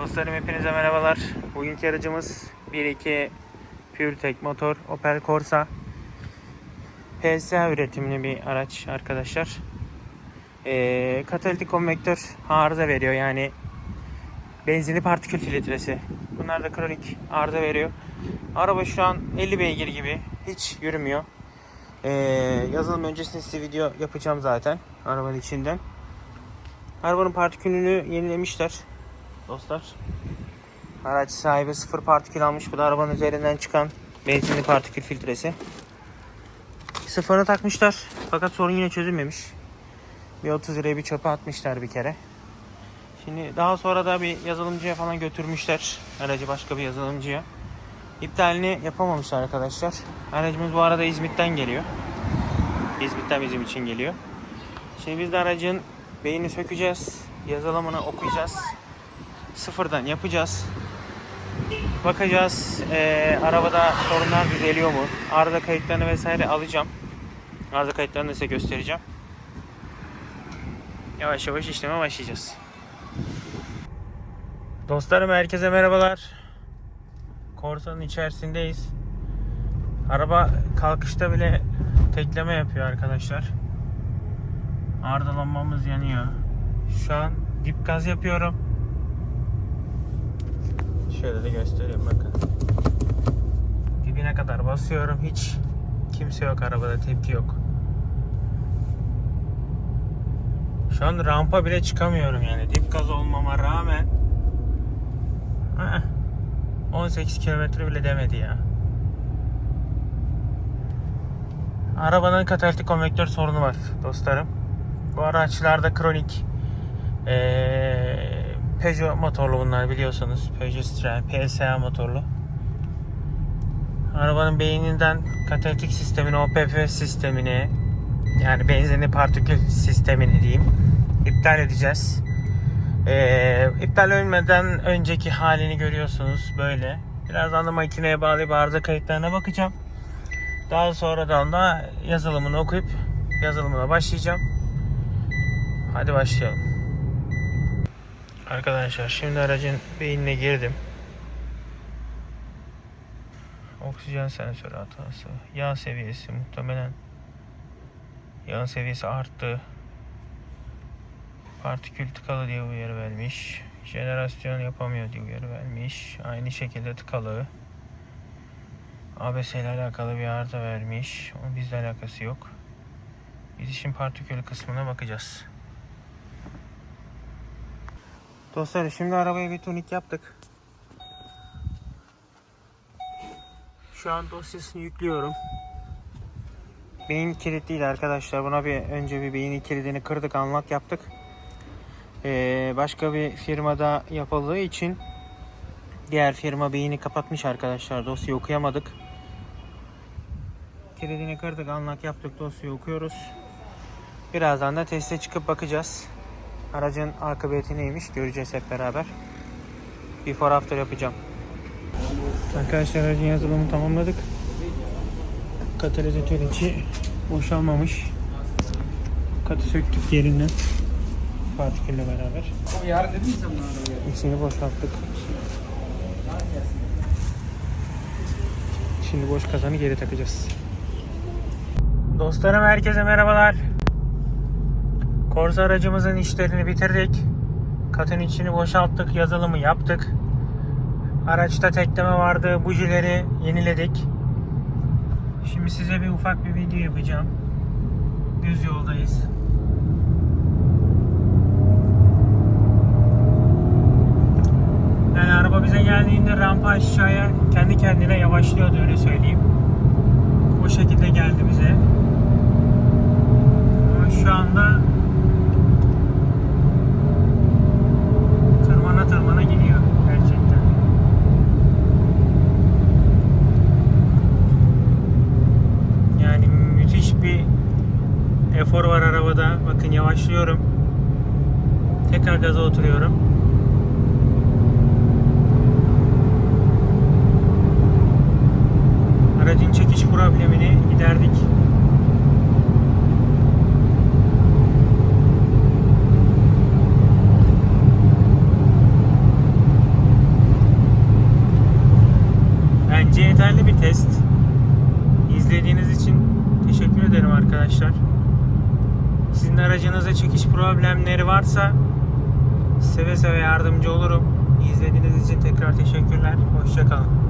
Dostlarım hepinize merhabalar. Bugünkü aracımız 1.2 PureTech motor Opel Corsa. PSA üretimli bir araç arkadaşlar. Ee, katalitik konvektör arıza veriyor yani benzinli partikül filtresi. Bunlar da kronik arıza veriyor. Araba şu an 50 beygir gibi hiç yürümüyor. Ee, yazılım öncesinde size video yapacağım zaten arabanın içinden. Arabanın partikülünü yenilemişler dostlar. Araç sahibi sıfır partikül almış. Bu da arabanın üzerinden çıkan benzinli partikül filtresi. Sıfırını takmışlar. Fakat sorun yine çözülmemiş. Bir 30 liraya bir çöpe atmışlar bir kere. Şimdi daha sonra da bir yazılımcıya falan götürmüşler. Aracı başka bir yazılımcıya. İptalini yapamamışlar arkadaşlar. Aracımız bu arada İzmit'ten geliyor. İzmit'ten bizim için geliyor. Şimdi biz de aracın beyni sökeceğiz. Yazılımını okuyacağız. Sıfırdan yapacağız. Bakacağız eee, arabada sorunlar düzeliyor mu? Arıza kayıtlarını vesaire alacağım. Arıza kayıtlarını size göstereceğim. Yavaş yavaş işleme başlayacağız. Dostlarım herkese merhabalar. Corsa'nın içerisindeyiz. Araba kalkışta bile tekleme yapıyor arkadaşlar. Ardalanmamız yanıyor. Şu an dip gaz yapıyorum. Şöyle de göstereyim bakın. Dibine kadar basıyorum. Hiç kimse yok arabada tepki yok. Şu an rampa bile çıkamıyorum yani dip gaz olmama rağmen. Heh, 18 kilometre bile demedi ya. Arabanın katalitik konvektör sorunu var dostlarım. Bu araçlarda kronik ee, Peugeot motorlu bunlar biliyorsunuz. Peugeot Citroen PSA motorlu. Arabanın beyninden katalitik sistemine, OPF sistemini yani benzinli partikül sistemini diyeyim iptal edeceğiz. Ee, iptal ölmeden önceki halini görüyorsunuz böyle. Birazdan da makineye bağlayıp arıza kayıtlarına bakacağım. Daha sonradan da yazılımını okuyup yazılımına başlayacağım. Hadi başlayalım. Arkadaşlar şimdi aracın beynine girdim. Oksijen sensörü hatası. Yağ seviyesi muhtemelen yağ seviyesi arttı. Partikül tıkalı diye uyarı vermiş. Jenerasyon yapamıyor diye uyarı vermiş. Aynı şekilde tıkalı. ABS ile alakalı bir arıza vermiş. Onun bizle alakası yok. Biz işin partikül kısmına bakacağız. Dostlar şimdi arabaya bir tunik yaptık. Şu an dosyasını yüklüyorum. Beyin kilitliydi arkadaşlar. Buna bir önce bir beyin kilidini kırdık, anlak yaptık. Ee, başka bir firmada yapıldığı için diğer firma beyni kapatmış arkadaşlar. Dosyayı okuyamadık. Kilidini kırdık, anlak yaptık, dosyayı okuyoruz. Birazdan da teste çıkıp bakacağız. Aracın akıbeti neymiş göreceğiz hep beraber. Before after yapacağım. Arkadaşlar aracın yazılımını tamamladık. Katalizatör içi boşalmamış. Katı söktük yerinden. Partikülle beraber. İçini boşalttık. Şimdi boş kazanı geri takacağız. Dostlarım herkese merhabalar. Korsa aracımızın işlerini bitirdik. Katın içini boşalttık, yazılımı yaptık. Araçta tekleme vardı, bujileri yeniledik. Şimdi size bir ufak bir video yapacağım. Düz yoldayız. Yani araba bize geldiğinde rampa aşağıya kendi kendine yavaşlıyordu öyle söyleyeyim. O şekilde geldi bize. Şu anda Bakın yavaşlıyorum. Tekrar gaza oturuyorum. Aracın çekiş problemini giderdik. Bence yeterli bir test. İzlediğiniz için teşekkür ederim arkadaşlar. Sizin aracınızda çekiş problemleri varsa seve seve yardımcı olurum. İzlediğiniz için tekrar teşekkürler. Hoşçakalın.